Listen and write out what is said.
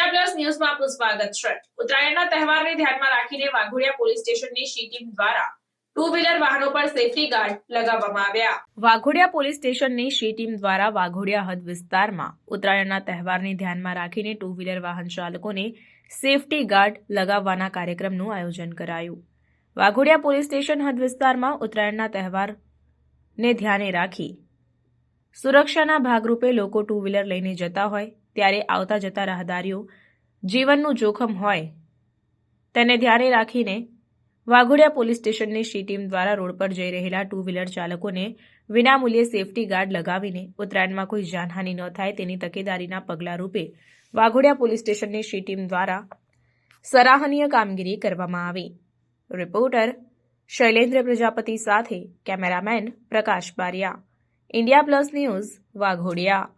આપનું સ્વાગત છે. ઉત્તરાયણના તહેવારને ધ્યાનમાં રાખીને વાઘોડિયા પોલીસ સ્ટેશનની સી ટીમ દ્વારા ટુ વ્હીલર વાહનો પર સેફટી ગાર્ડ લગાવવામાં આવ્યા. વાઘોડિયા પોલીસ સ્ટેશનની સી ટીમ દ્વારા વાઘોડિયા હદ વિસ્તારમાં ઉત્તરાયણના તહેવારને ધ્યાનમાં રાખીને ટુ વ્હીલર વાહન ચાલકોને સેફટી ગાર્ડ લગાવવાના કાર્યક્રમનું આયોજન કરાયું. વાઘોડિયા પોલીસ સ્ટેશન હદ વિસ્તારમાં ઉત્તરાયણના તહેવારને ધ્યાને રાખી સુરક્ષાના ભાગરૂપે લોકો ટુ વ્હીલર લઈને જતા હોય ત્યારે આવતા જતા રાહદારીઓ જીવનનું જોખમ હોય તેને ધ્યાને રાખીને વાઘોડિયા પોલીસ સ્ટેશનની સી ટીમ દ્વારા રોડ પર જઈ રહેલા ટુ વ્હીલર ચાલકોને વિનામૂલ્યે સેફટી ગાર્ડ લગાવીને ઉત્તરાયણમાં કોઈ જાનહાનિ ન થાય તેની તકેદારીના પગલાં રૂપે વાઘોડિયા પોલીસ સ્ટેશનની સી ટીમ દ્વારા સરાહનીય કામગીરી કરવામાં આવી. રિપોર્ટર શૈલેન્દ્ર પ્રજાપતિ સાથે cameraman Prakash Baria. India plus news Waghodia.